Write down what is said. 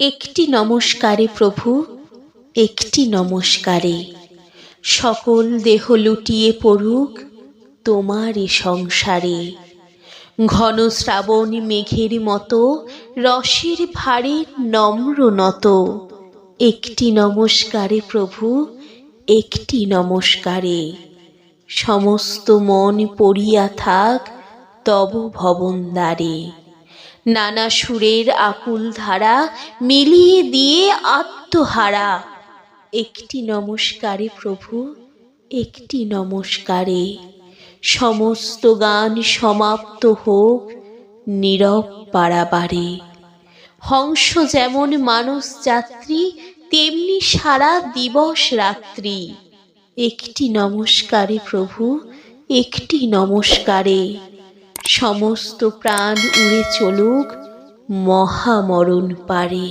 একটি নমস্কারে প্রভু, একটি নমস্কারে। সকল দেহ লুটিয়ে পড়ুক তোমার এ সংসারে। ঘন শ্রাবণ মেঘের মতো, রসের ভারে নম্র নত। একটি নমস্কারে প্রভু, একটি নমস্কারে। সমস্ত মন পড়িয়া থাক তব ভবনদ্বারে। নানা সুরের আকুল ধারা মিলিয়ে দিয়ে আত্মহারা। একটি নমস্কারে প্রভু, একটি নমস্কারে। সমস্ত গান সমাপ্ত হোক, নীরব পারাবারে। হংস যেমন মানস যাত্রী, তেমনি সারা দিবস রাত্রি। একটি নমস্কারে প্রভু, একটি নমস্কারে। সমস্ত প্রাণ উড়ে চলুক মহামরণ পারে।